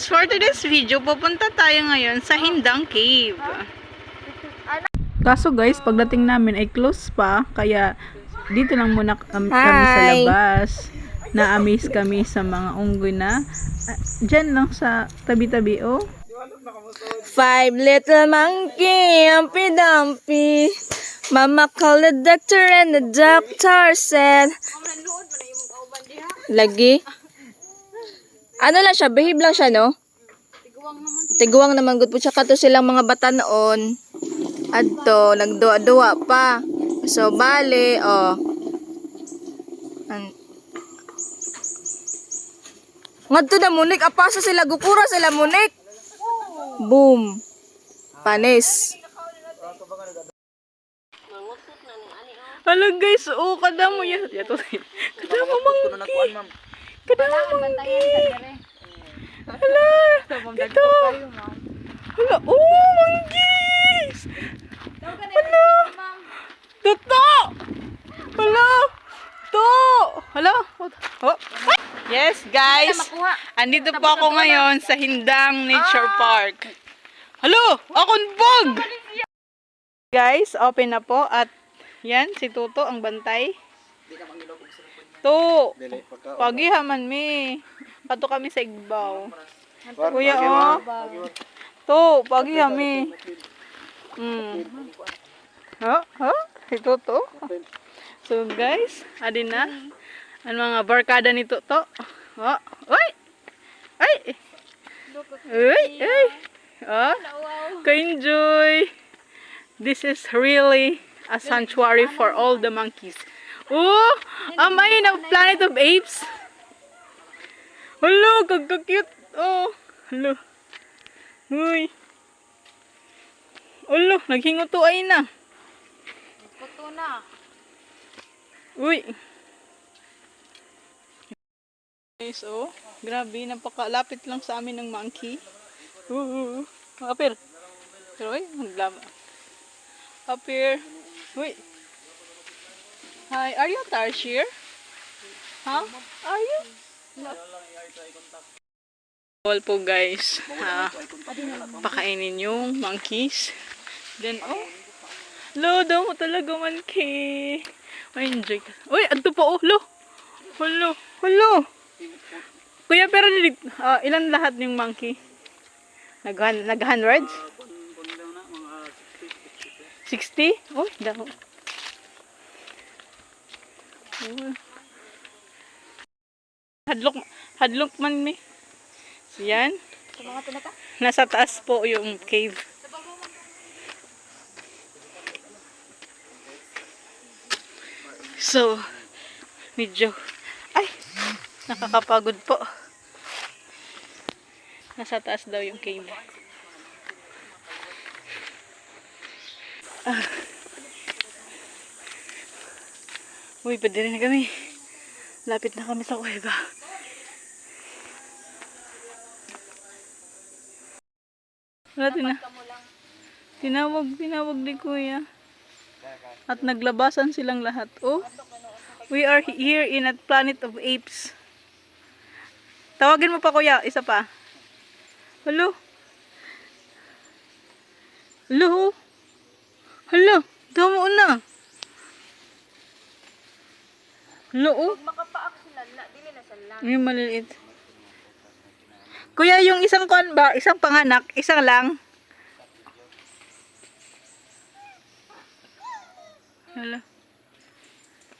guys, for today's video, pupunta tayo ngayon sa Hindang Cave. Kaso guys, pagdating namin ay close pa, kaya dito lang muna kami, kami sa labas. Na-amaze kami sa mga unggoy na ah, dyan lang sa tabi-tabi, oh. Five little monkey, Humpy Dumpy. Mama called the doctor and the doctor said, Lagi? Ano lang siya, behave lang siya, no? Tiguang naman gud po siya kato silang mga bata noon. Adto, nagduwa-duwa pa. So, bale, oh. An- Ngadto na munik, apasa sila, gukura sila munik. Boom. Panis. Hala guys, oh, kada mo yan. Kada mo monkey. Kada mo monkey. Hala, dito. Hala, oh, monkeys. Hala. Toto. Hala. To. Hala. Oh. Yes, guys. Andito po ako ngayon sa Hindang Nature Park. Hello, akong bog. Guys, open na po at yan, si Tuto ang bantay. To, pagihaman mi. Kato kami sa Igbaw. Kuya, oh. To, pagiha mi. Mm. Ha? Ha? Si Tuto. So guys, adin na. Ang mga barkada ni Tuto. Oh, oy! Ay! Uy! Uy! Oh, ka-enjoy! This is really a sanctuary for all the monkeys. Oh, amay na Planet of Apes. Hello, kagka-cute. Oh, hello. Uy. Hello, naghinguto ay na. Puto na. Uy. Guys, oh. Grabe, napakalapit lang sa amin ng monkey. Uh, apir. Pero, uy, maglaba. Apir. Uy. Hi, are you a tarsier? Huh? Are you? Bawal po guys. Ha, pakainin yung monkeys. Then, oh. Lo, mo talaga monkey. Enjoy ka. Uy, adto pa, oh, lo. Hello, hello. Kuya, pero ah, ilan lahat yung monkey? Nag-hun- Nag-hundreds? 60? Oh, dako. Oh. Hadlok, hadlok man mi. So, yan. Nasa taas po yung cave. So, medyo, ay, nakakapagod po. Nasa taas daw yung cave. Ah. Uy, pwede rin na kami. Lapit na kami sa kuweba. Wala, tina tinawag, tinawag ni kuya. At naglabasan silang lahat. Oh, we are here in a planet of apes. Tawagin mo pa kuya, isa pa. Hello? Hello? Hello? Damo na. Hello? oh. Makapaak sila, la, dili na sila. Yung maliliit. Kuya, yung isang kon ba, isang panganak, isang lang. Hala.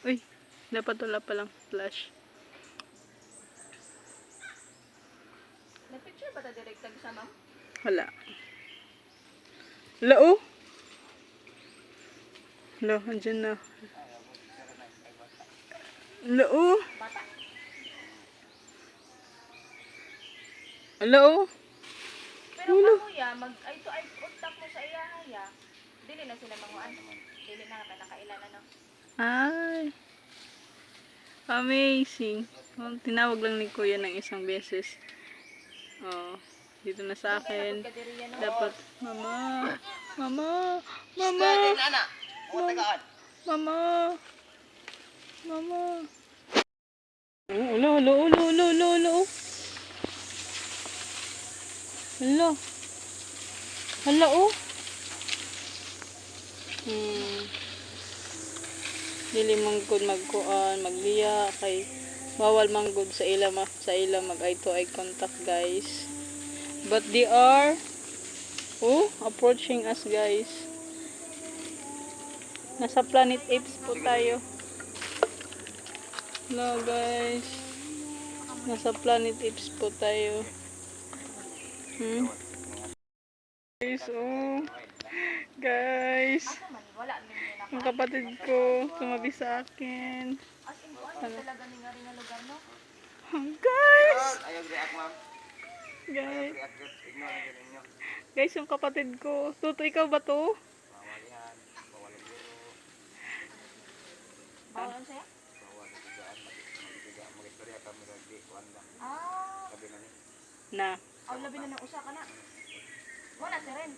Uy, dapat wala palang flash. Na-picture ba ta direct tag sa ma'am? Wala. Hala, oh. Hala, andyan na. Hala, oh. Hala, oh. Pero ano ya, mag ay to ay utak mo sa iya ya. Dili na sila manguan. Dili na ka nakailan ano. Ay. Amazing. Oh, tinawag lang ni Kuya ng isang beses. Oh, dito na sa akin. Kadiri yan no. Dapat, mama, mama, mama, mama, mama. Oh, ulo, ulo, ulo, ulo, ulo, ulo. Hala. Hala, oh. Hmm. Dili manggod magkuan, magliya kay bawal manggod sa ila sa ila mag eye to eye contact, guys. But they are oh, approaching us, guys. Nasa Planet Apes po tayo. Hello, guys. Nasa Planet Apes po tayo. Guys, oh. Guys. Yung kapatid ko, tumabi sa akin. Guys! Guys. Guys, yung kapatid ko. Tuto, ikaw ba to? Bawal sa'yo? Ah, Na. Aw labi na ng usa ka na. Wala si Ren.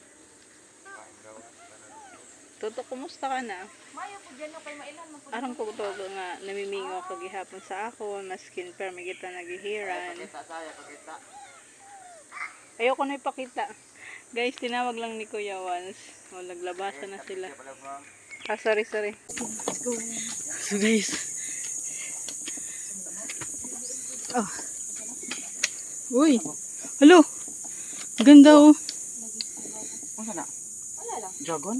Tuto, kumusta ka na? Mayo po dyan no kay mailan man po. Arang ko to nga namimingo ka gihapon sa ako, na skin per may kita nagihiran. Ayoko na ipakita. Guys, tinawag lang ni Kuya once. O, naglabasan na sila. Ah, sorry, sorry. So guys. Oh. Uy. Hello. Ganda oh. Masa na? Wala lang. Dragon?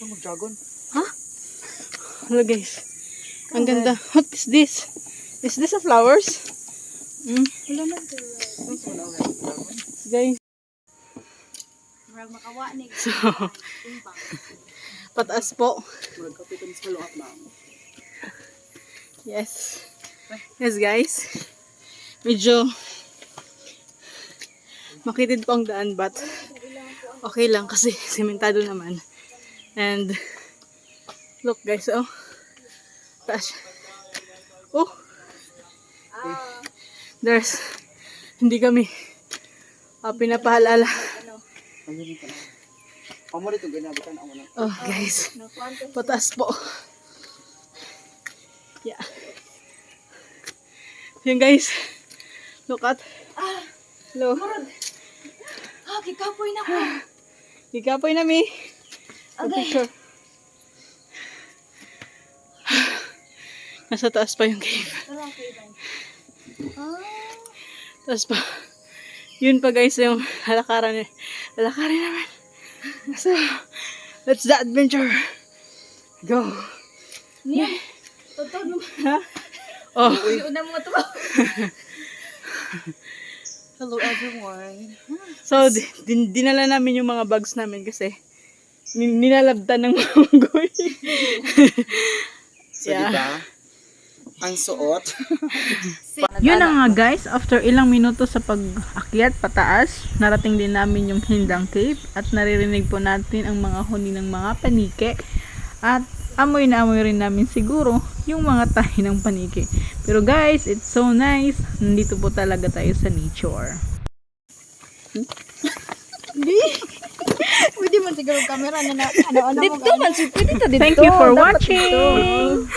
Ano mag-dragon? Hello guys. Ang ganda. What is this? Is this a flowers? Mm. Wala man to. Guys. Murag makawa ni. So, pataas po. Magkapitan sa luat na. Yes. Yes, guys. Medyo makitid po ang daan but okay lang kasi sementado naman. And look guys, oh. Taas. Oh. There's hindi kami uh, pinapahalala. Ano rin pa na? Amo dito ginabitan ako na. Oh, guys. Pataas po. Yeah. Yan guys. Look at. Hello. Kikapoy na ko. Ikapoy na mi. Picture. Nasa taas pa yung cave. Okay? Ah, Taas pa. Yun pa guys yung halakaran halakaran namin. So, let's the adventure. Go. niya. Totoo mo. Ha? Oh. Yun na mga to. Hello everyone. So, di- din- dinala namin yung mga bags namin kasi nin- ninalabtan ng mga unggoy. So diba? Ang suot. Yun na nga guys, after ilang minuto sa pag-akyat pataas, narating din namin yung Hindang Cave at naririnig po natin ang mga huni ng mga panike at amoy na amoy rin namin siguro yung mga tahi ng panike. Pero guys, it's so nice. Nandito po talaga tayo sa nature. Pwede man siguro camera na ano ano mo. Dito man si pwede ta dito. Thank you for watching.